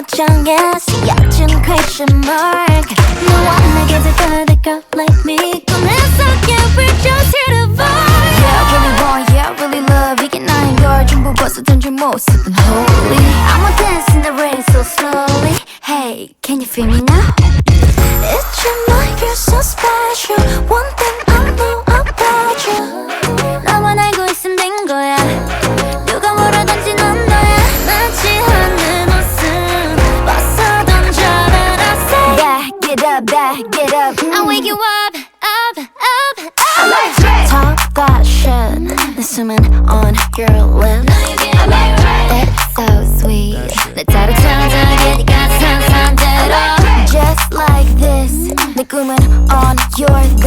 정했어 얕은 question mark 너와 내게 될 the girl like me 꺼내서 yeah we're just here to vibe Yeah really want yeah really love 이게 나인 걸 전부 벗어던진 모습은 holy I'ma dance in the rain so slowly Hey can you feel me now? It's your night, you're so special One thing I know up, back, get up. I wake you up, up, up, up. I like Drake. Talk that shit, the swimming on your lips. I like Drake. It's so sweet. 내 따로 찾아게 네가 상상대로. Just like this, 내 꿈은 on your.